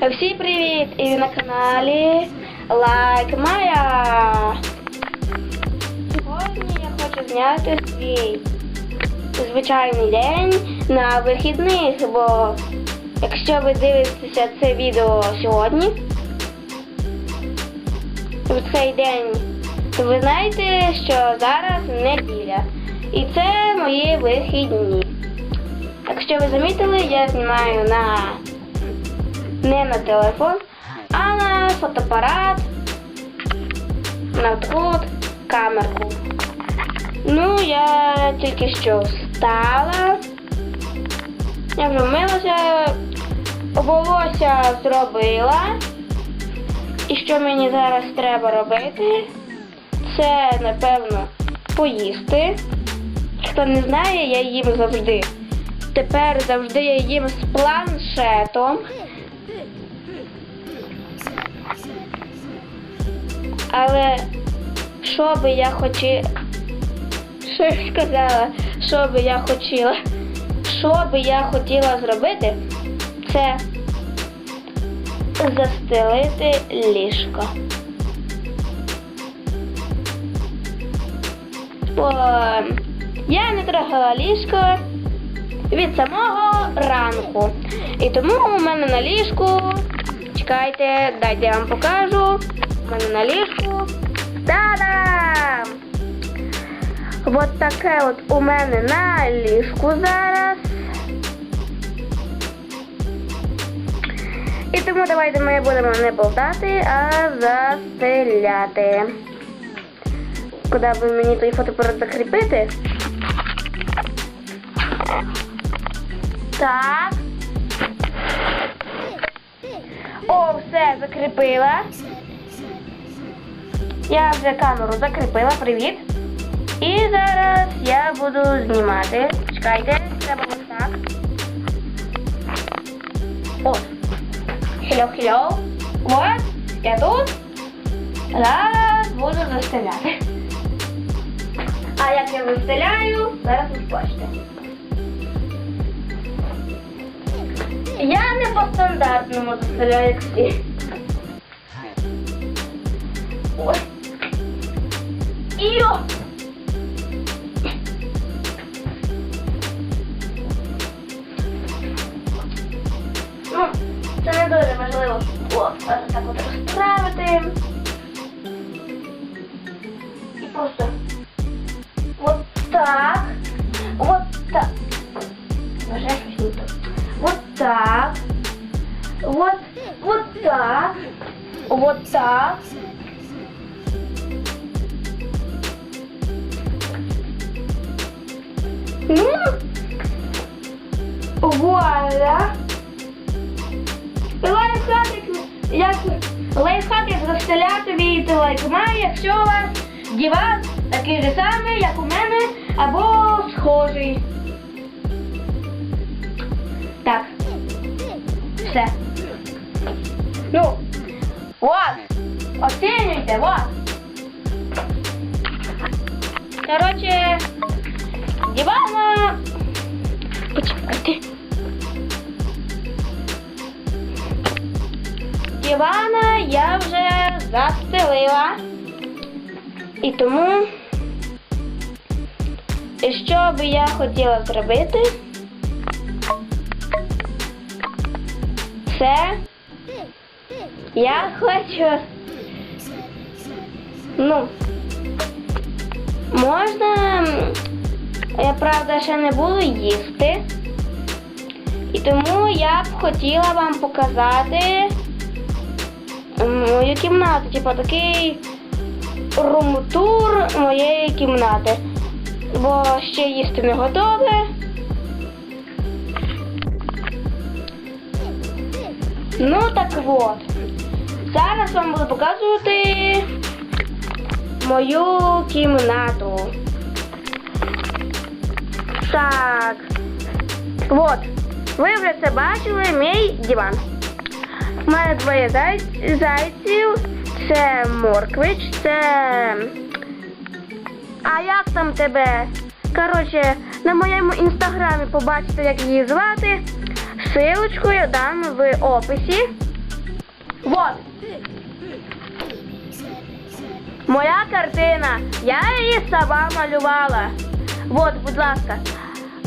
Всім привіт! І ви на каналі Лайк Майя. Сьогодні я хочу зняти свій звичайний день на вихідних, бо якщо ви дивитеся це відео сьогодні, в цей день, то ви знаєте, що зараз неділя. І це мої вихідні. Якщо ви замітили, я знімаю на не на телефон, а на фотоапарат, ноутбук, камерку. Ну, я тільки що встала. Я вже вмилася, волосся зробила. І що мені зараз треба робити? Це, напевно, поїсти. Хто не знає, я їм завжди. Тепер завжди я їм з планшетом. Але що би я хотіла. Що я сказала? Що би я хотіла? Що би я хотіла зробити, це застелити ліжко. Бо я не трогала ліжко від самого ранку. І тому у мене на ліжку. Чекайте, дайте я вам покажу. У мене на ліжку. Та-дам! От таке от у мене на ліжку зараз. І тому давайте ми будемо не болтати, а застеляти. Куди би мені той фотоапарат закріпити? Так. О, все, закріпила. Я вже камеру закріпила, привіт. І зараз я буду знімати. Чекайте, треба ось так. От. Hello. От, я тут. Зараз буду застеляти. А як я застеляю, зараз ви бачите. Я не по стандартному застеляю, всі. Ой. Іо! Ну, це не дуже важливо. О, так от розправити. І просто от так. От так. Боже, щось не так. Вот так. Вот, вот так. Вот так. Ну, вуаля. Лайфхак, як лайфхак, як застеляти від лайкмай, якщо у вас диван такий же самий, як у мене, або схожий. Так. Все. Ну, вот. Оцінюйте, вот. Короче, дивана. Почекайте. Дивана я вже застелила. І тому, що би я хотіла зробити? Це я хочу. Ну, можна. Я правда ще не буду їсти. І тому я б хотіла вам показати мою кімнату. Типу такий рум-тур моєї кімнати. Бо ще їсти не готове. Ну так от. Зараз вам буду показувати мою кімнату. Так. От. Ви вже це бачили, мій диван. У мене двоє зайців. Це морквич, це. А як там тебе? Коротше, на моєму інстаграмі побачите, як її звати. Силочку я дам в описі. Вот. Моя картина. Я її сама малювала. Вот, будь ласка.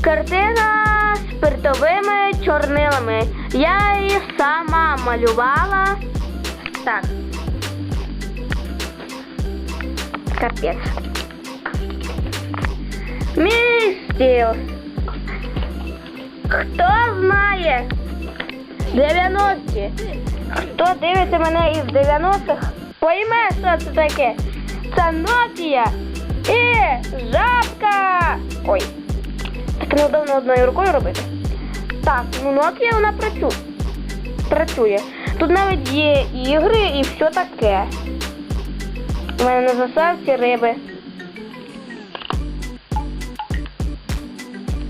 Картина спиртовими чорнилами. Я її сама малювала. Так. Капець. Мій стіл. Хто знає 90-ті? Хто дивиться мене із 90-х, пойме, що це таке. Це Nokia і жабка. Ой, так неудобно одною рукою робити. Так, ну Nokia вона працює. Працює. Тут навіть є ігри і все таке. У мене на заставці риби.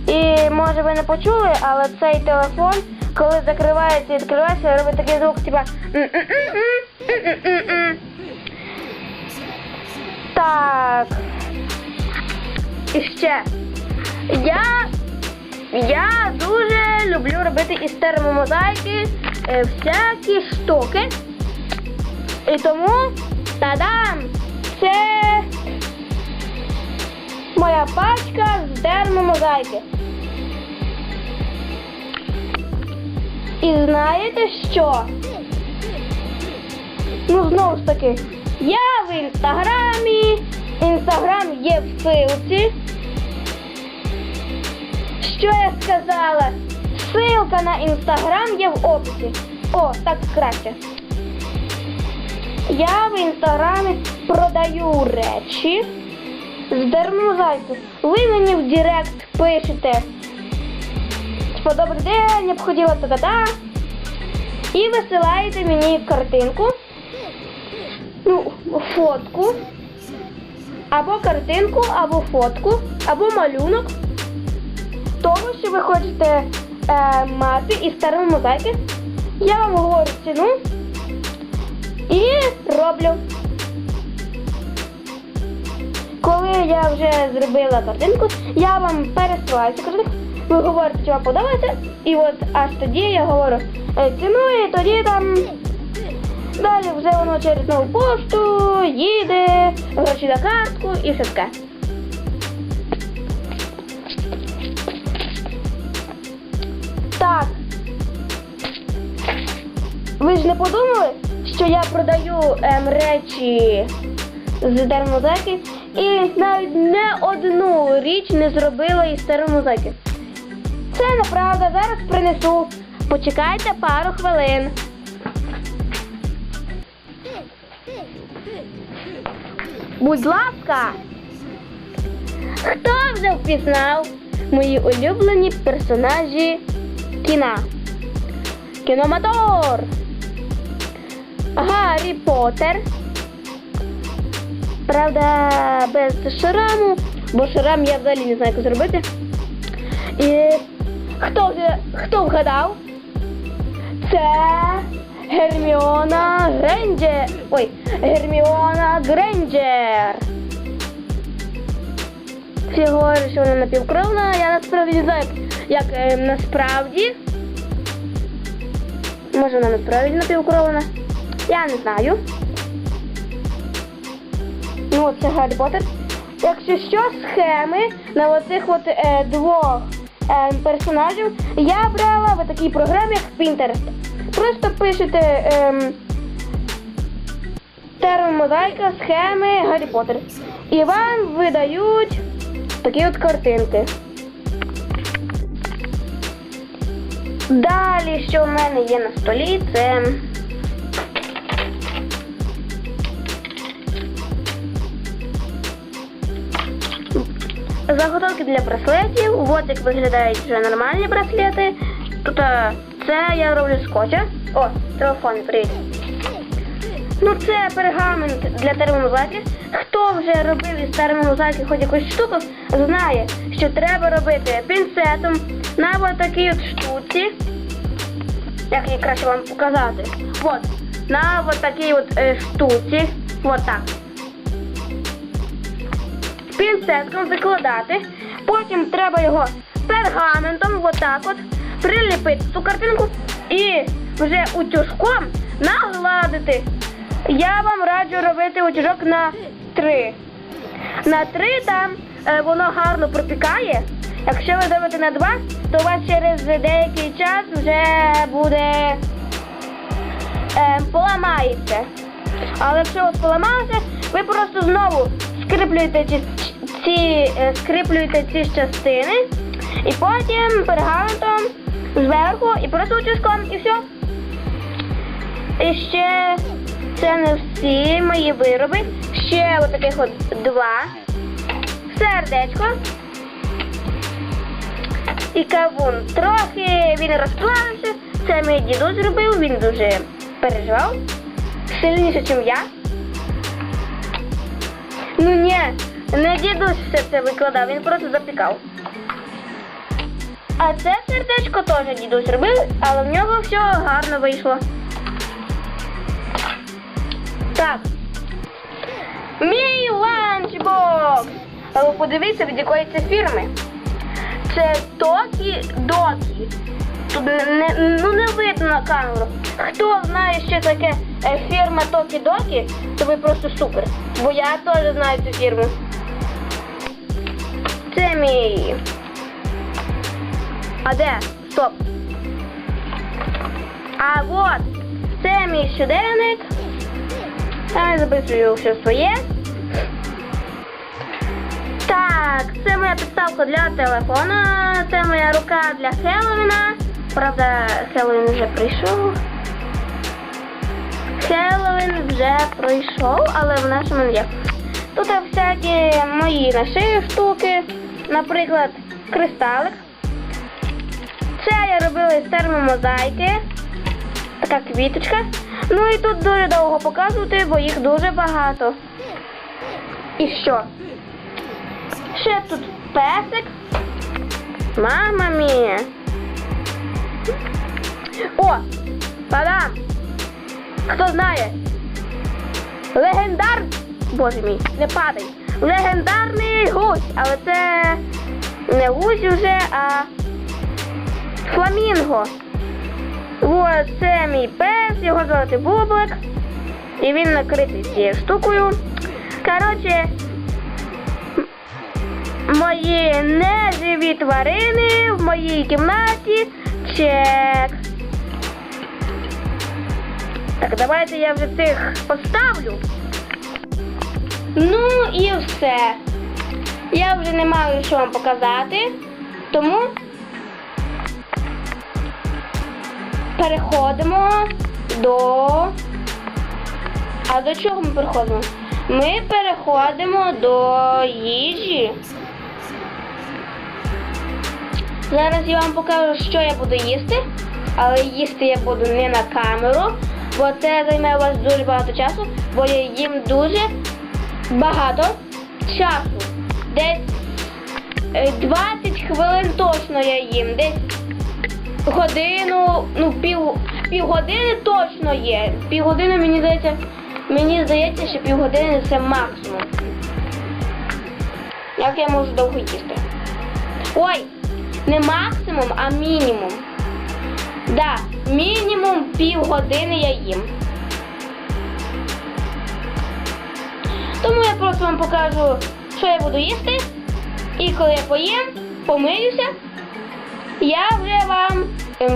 І може ви не почули, але цей телефон, коли закривається і відкривається, робить такий звук, типа. Так. І ще. Я, я дуже люблю робити із термомозаїки е, всякі штуки. І тому та-дам! Це моя пачка з термомозаїки. І знаєте що? Ну, знову ж таки, я в інстаграмі. Інстаграм є в силці. Що я сказала? Ссылка на інстаграм є в описі. О, так краще. Я в інстаграмі продаю речі з дермозайку. Ви мені в Директ пишете. Типа, добрий день, я б хотіла та-та-та. І висилаєте мені картинку. Ну, фотку. Або картинку, або фотку, або малюнок. Того, що ви хочете е, мати із старої мозаїки. Я вам говорю ціну і роблю. Коли я вже зробила картинку, я вам пересилаю картинку. Ви говорите, що вам подобається, і от аж тоді я говорю е, ціну, і тоді там далі вже воно через нову пошту їде, гроші на картку і все таке. Ви ж не подумали, що я продаю ем, речі з термозаки і навіть не одну річ не зробила із термозаки. Це неправда, зараз принесу. Почекайте пару хвилин. Будь ласка. Хто вже впізнав мої улюблені персонажі кіна? Кіноматор. Гаррі Поттер. Правда, без шраму, бо шрам я взагалі не знаю, як зробити. І хто хто вгадав? Це Герміона Гренджер. Ой, Герміона Гренджер. Всі говорять, що вона напівкровна, я насправді не знаю, як е, насправді. Може вона насправді напівкровна. Я не знаю. Ну, це Гаррі Поттер. Якщо що, схеми на оцих от е, двох е, персонажів я брала в такій програмі, як Pinterest. Просто пишете е, термомозаїка, схеми Гаррі Поттер. І вам видають такі от картинки. Далі, що в мене є на столі, це. Заготовки для браслетів. От як виглядають вже нормальні браслети. Тут це я роблю скотча. О, телефон привіт. Ну це пергамент для термомозаїки. Хто вже робив із термомозаїки хоч якусь штуку, знає, що треба робити пінцетом на такій от штуці. Як її краще вам показати? От, на от такій от е, штуці. От так. Пінцетком закладати. Потім треба його пергаментом отак от приліпити цю картинку і вже утюжком нагладити. Я вам раджу робити утюжок на 3. На 3 там е, воно гарно пропікає. Якщо ви зробите на 2, то у вас через деякий час вже буде е, поламається. Але якщо у вас поламалося, ви просто знову скріплюєте ці, е, скріплюєте ці частини і потім пергаментом зверху і просто утюжком і все. І ще це не всі мої вироби. Ще отаких от два. Сердечко. І кавун. Трохи він розплавився. Це мій дідусь зробив, він дуже переживав. Сильніше, ніж я. Ну ні, не дідусь все це викладав, він просто запікав. А це сердечко теж дідусь робив, але в нього все гарно вийшло. Так. Мій ланчбокс. Але подивіться, від якої це фірми. Це Токі Докі. Тут не, ну не видно на камеру. Хто знає, що таке е, фірма Токі Докі, то ви просто супер. Бо я теж знаю цю фірму. Це мій. А де? Стоп. А от, це мій щоденник. Там записую все своє. Так, це моя підставка для телефона, це моя рука для Хеллоуіна. Правда, Хеллоуін вже прийшов. Хеллоуін вже пройшов, але в нашому є. Тут всякі мої на шию штуки, наприклад, кристалик. Це я робила із термомозаїки. Така квіточка. Ну і тут дуже довго показувати, бо їх дуже багато. І що? Ще тут песик. Мама мія. О! Та-дам! Хто знає? Легендар... Боже мій, не падай. Легендарний гусь, але це не гусь уже, а фламінго. Ось це мій пес, його звати Бублик. І він накритий цією штукою. Коротше, мої неживі тварини в моїй кімнаті. Чек. Так, давайте я вже цих поставлю. Ну і все. Я вже не маю що вам показати, тому переходимо до. А до чого ми переходимо? Ми переходимо до їжі. Зараз я вам покажу, що я буду їсти, але їсти я буду не на камеру, бо це займе у вас дуже багато часу, бо я їм дуже багато часу. Десь е, 20 хвилин точно я їм. Десь годину, ну пів, півгодини точно є. Півгодини мені здається, мені здається, що півгодини це максимум. Як я можу довго їсти? Ой, не максимум, а мінімум. Да, мінімум півгодини я їм. Тому я просто вам покажу, що я буду їсти. І коли я поїм, помиюся, я вже вам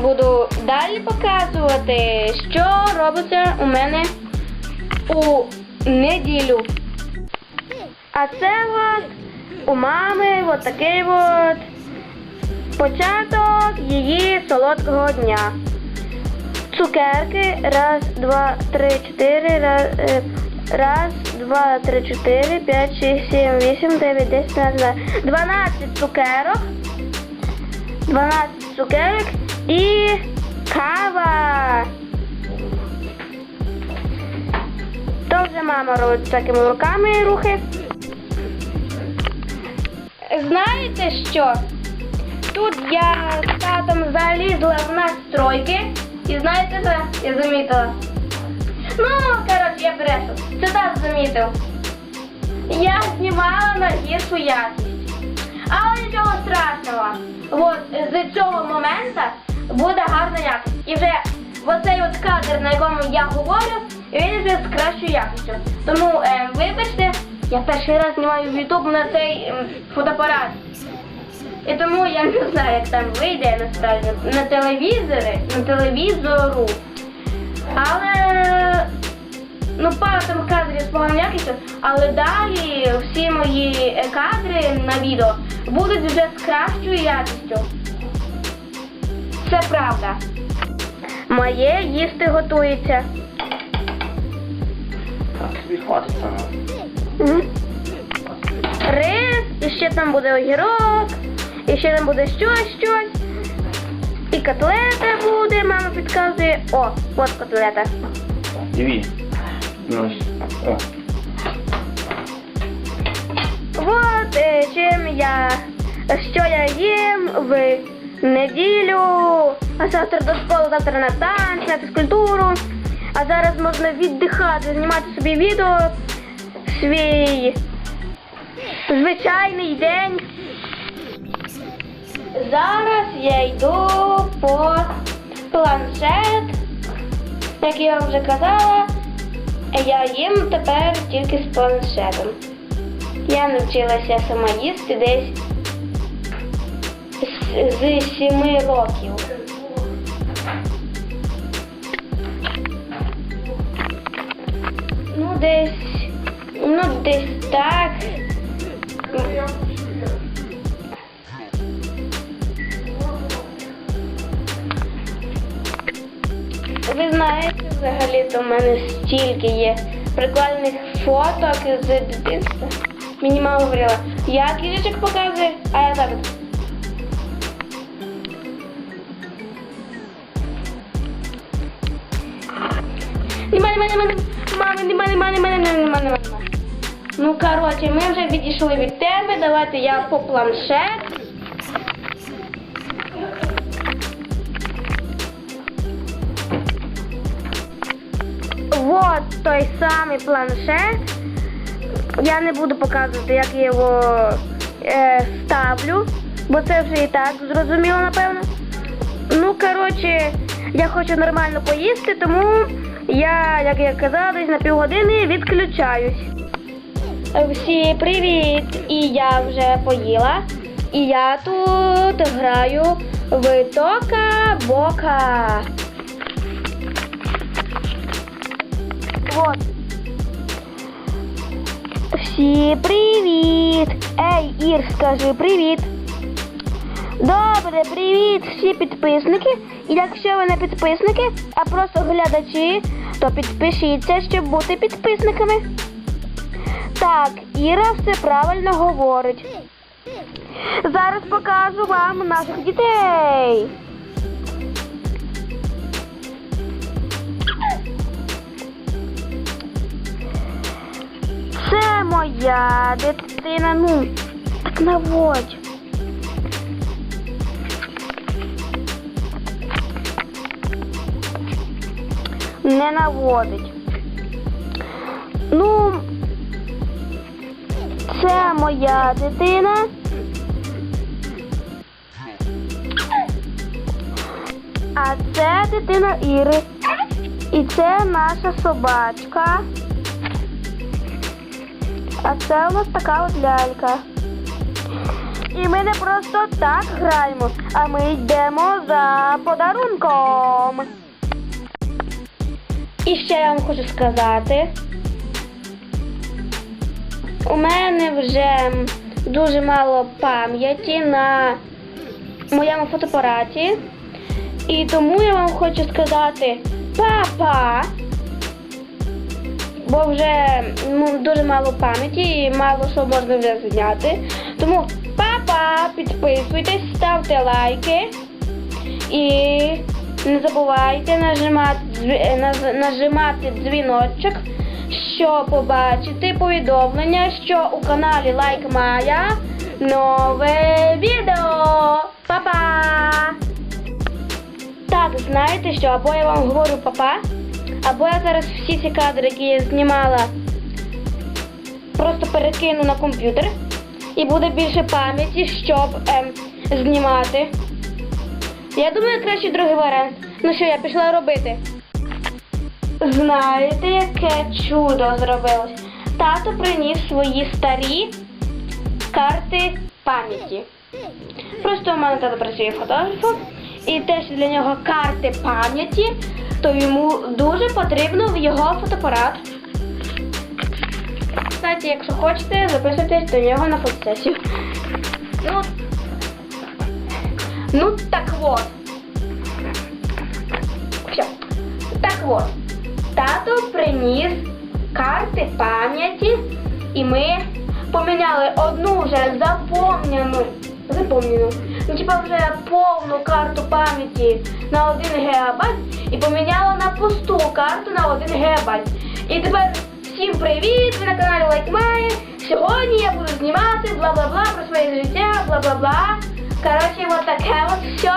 буду далі показувати, що робиться у мене у неділю. А це от у мами от такий от початок її солодкого дня. Цукерки. Раз, два, три, чотири. Раз, е, раз два, три, чотири, п'ять, шість, сім, вісім, дев'ять, десять, одинадцять, дванадцять цукерок. 12 цукерок і кава. То мама робить такими руками рухи. Знаєте що? Тут я з татом залізла в настройки. І знаєте що? Я замітила. Ну, коротше, я брешу. Це тато замітив. Я знімала на гіршу якість. Але нічого страшного. От з цього моменту буде гарна якість. І вже оцей от кадр, на якому я говорю, він вже з кращою якістю. Тому е, вибачте, я перший раз знімаю в YouTube на цей ем, фотоапарат. І тому я не знаю, як там вийде насправді на телевізори, на телевізору. Але ну пару там кадрів з поганою якістю, але далі всі мої кадри на відео будуть вже з кращою якістю. Це правда. Моє їсти готується. Рис, і ще там буде огірок, і ще там буде щось, щось. І котлета буде, мама підказує. О, от котлета. Диві. Вот е, чим я, що я їм в неділю. А завтра до школи, завтра на танці, на фізкультуру. А зараз можна віддихати, знімати собі відео свій звичайний день. Зараз я йду по планшет. Як я вам вже казала, я їм тепер тільки з планшетом. Я навчилася сама їсти десь з- з 7 років. Ну, десь, ну, десь так. Ви знаєте, взагалі-то в мене стільки є прикольних фоток з дитинства. Мені мама говорила, я книжок показує, а я от. Нема, нема, нема, мами, нема, нема, нема, нема, нема, нема. Ну, коротше, ми вже відійшли від тебе, давайте я по планшет. Той самий планшет. Я не буду показувати, як я його е, ставлю, бо це вже і так зрозуміло, напевно. Ну, коротше, я хочу нормально поїсти, тому я, як я казала, десь на півгодини відключаюсь. Всі привіт! І я вже поїла. І я тут граю в Тока Всі привіт! Ей, Ір, скажи привіт. Добре, привіт, всі підписники. І якщо ви не підписники, а просто глядачі, то підпишіться, щоб бути підписниками. Так, Іра все правильно говорить. Зараз покажу вам наших дітей. Моя дитина. Ну, так наводь. Не наводить. Ну, це моя дитина. А це дитина Іри. І це наша собачка. А це у нас така от лялька. І ми не просто так граємо, а ми йдемо за подарунком. І ще я вам хочу сказати. У мене вже дуже мало пам'яті на моєму фотоапараті. І тому я вам хочу сказати папа. Бо вже ну, дуже мало пам'яті і мало що можна вже зняти. Тому папа, підписуйтесь, ставте лайки і не забувайте нажимати, нажимати дзвіночок, щоб побачити повідомлення, що у каналі Лайк Майя нове відео. Па-па! Так, знаєте що, або я вам говорю папа, або я зараз всі ці кадри, які я знімала, просто перекину на комп'ютер і буде більше пам'яті, щоб ем, знімати. Я думаю, краще другий варіант. Ну що, я пішла робити. Знаєте, яке чудо зробилось? Тато приніс свої старі карти пам'яті. Просто у мене тато працює фотографом, і те, що для нього карти пам'яті, то йому дуже потрібно в його фотоапарат. Кстати, якщо хочете, записуйтесь до нього на фотосесію. Ну, ну так вот. Все. Так вот. Тато приніс карти пам'яті, і ми поміняли одну вже заповнену, заповнену, ну типа вже повну карту пам'яті на 1 гігабайт і поміняли на пусту карту на 1 гігабайт. І тепер всім привіт! Ви на каналі Лайкмає. Сьогодні я буду знімати бла-бла-бла про своє життя, бла-бла-бла. Коротше, от таке от все.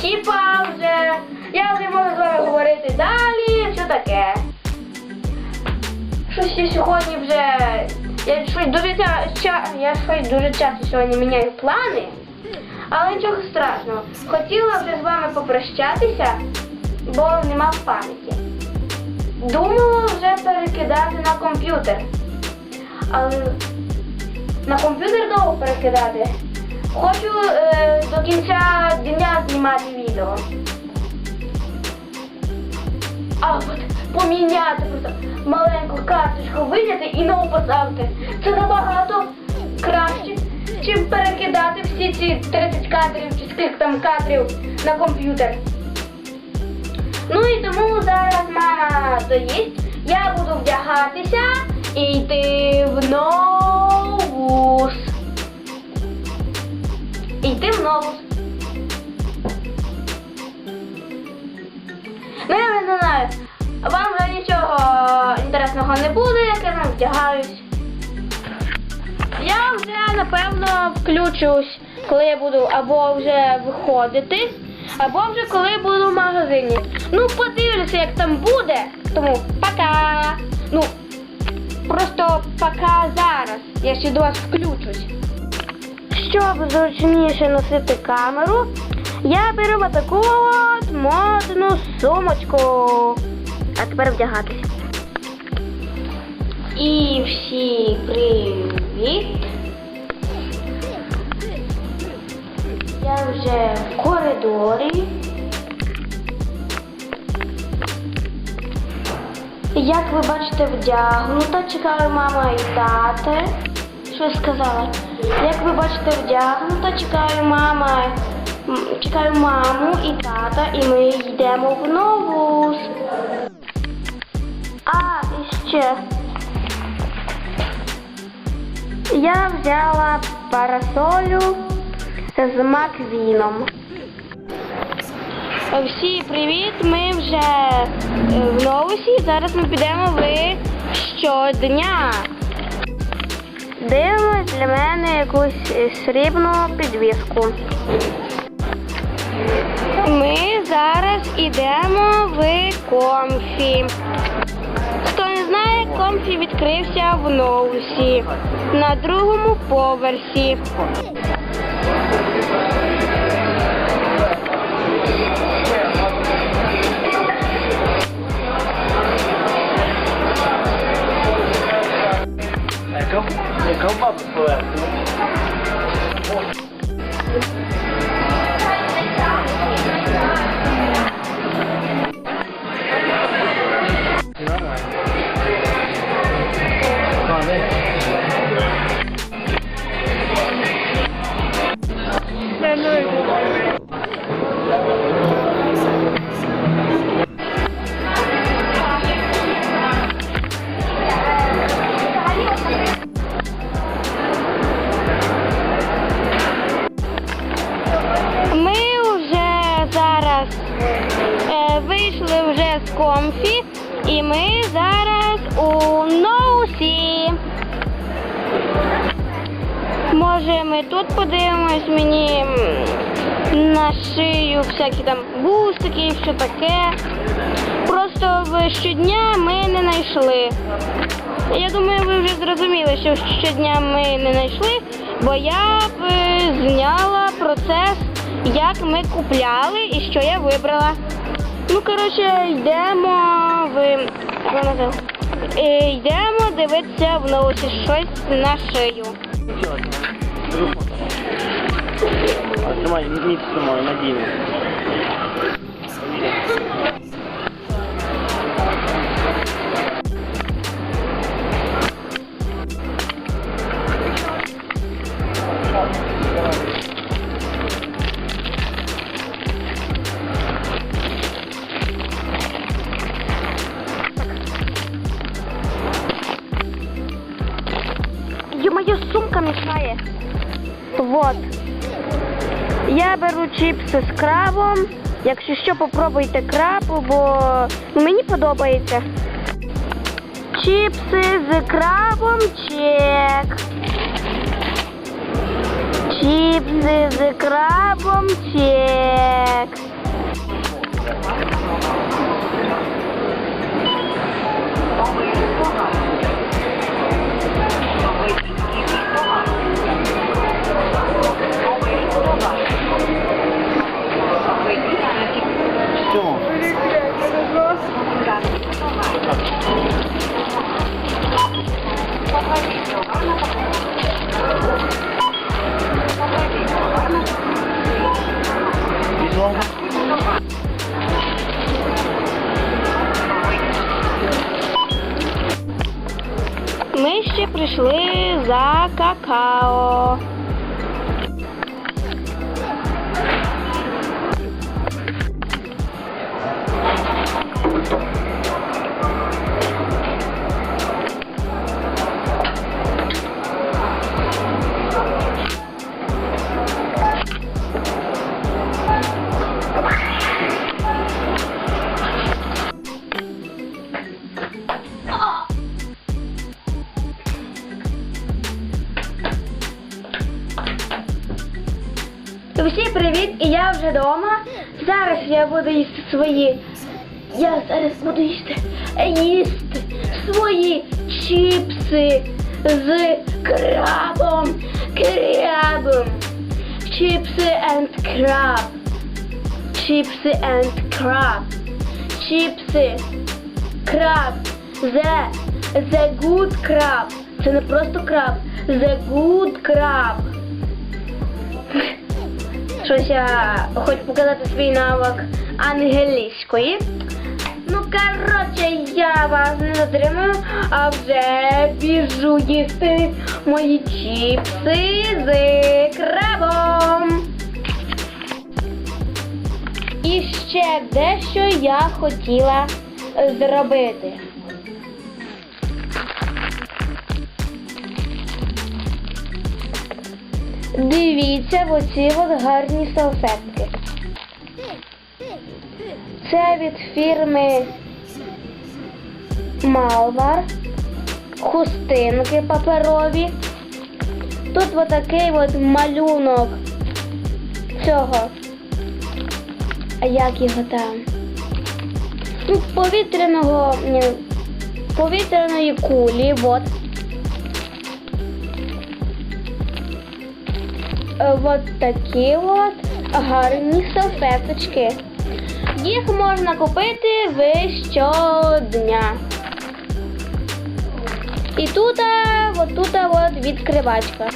Типа вже я вже можу з вами говорити далі, все таке. Щось я сьогодні вже. Я щось дуже ча- я щось дуже часто сьогодні міняю плани, але нічого страшного. Хотіла вже з вами попрощатися, бо нема пам'яті. Думала вже перекидати на комп'ютер. Але на комп'ютер довго перекидати. Хочу е, до кінця дня знімати відео. А от поміняти просто маленьку карточку виняти і нову поставити. Це набагато краще, чим перекидати всі ці 30 кадрів чи скільки там кадрів на комп'ютер. Ну і тому зараз мама доїсть, я буду вдягатися і йти в новус. Йти в новус. Ну я не знаю. Вам вже нічого інтересного не буде, як я там вдягаюсь. Я напевно включусь, коли я буду або вже виходити, або вже коли буду в магазині. Ну, подивлюся, як там буде. Тому пока. Ну, просто пока зараз. Я ще до вас включусь. Щоб зручніше носити камеру, я беру таку от модну сумочку. А тепер вдягатися. І всі привіт. Я вже в коридорі. Як ви бачите, вдягнута, чекаю мама і тати. Що я сказала? Як ви бачите, вдягнута, чекаю мама, чекаю маму і тата, і ми йдемо в новус. А, і ще. Я взяла парасолю з Маквіном. Всі привіт! Ми вже е, в новусі. Зараз ми підемо в щодня. Дивимось для мене якусь е, срібну підвіску. Ми зараз йдемо в комфі. Хто не знає, комфі відкрився в Ноусі на другому поверсі. Може, ми тут подивимось мені на шию всякі там бусики, що таке. Просто щодня ми не знайшли. Я думаю, ви вже зрозуміли, що щодня ми не знайшли, бо я б е, зняла процес як ми купляли і що я вибрала. Ну, коротше, йдемо в. Е, Йдемо дивитися в новості щось на шию. Нічого. Другу фото. А тримай міцно мою, надійно. Ё-моё, Вот. Я беру чіпси з крабом. Якщо що, попробуйте краб, бо мені подобається. Чіпси з крабом чек. Чіпси з крабом чек. Ми ще прийшли за какао. Вже вдома. Зараз я буду їсти свої. Я зараз буду їсти їсти свої чіпси з крабом. Крабом. Чіпси and краб. Чіпси and краб. Чіпси. Краб. The, the good краб. Це не просто краб. The good краб. Щось я хочу показати свій навик англійської. Ну, коротше, я вас не затримую, а вже біжу їсти мої чіпси з крабом. І ще дещо я хотіла зробити. Дивіться в оці от гарні салфетки. Це від фірми Малвар. Хустинки паперові. Тут отакий от малюнок цього. А як його там? Ну, повітряного. Повітряної кулі. От. От такі от гарні салфеточки. Їх можна купити ви щодня. І тут, от тут от відкривачка.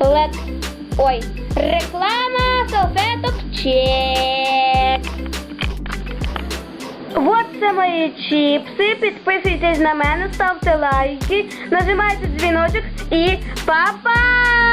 Лек... Ой, реклама салфеток чек. Вот це мої чіпси. Підписуйтесь на мене, ставте лайки, нажимайте дзвіночок і па-па!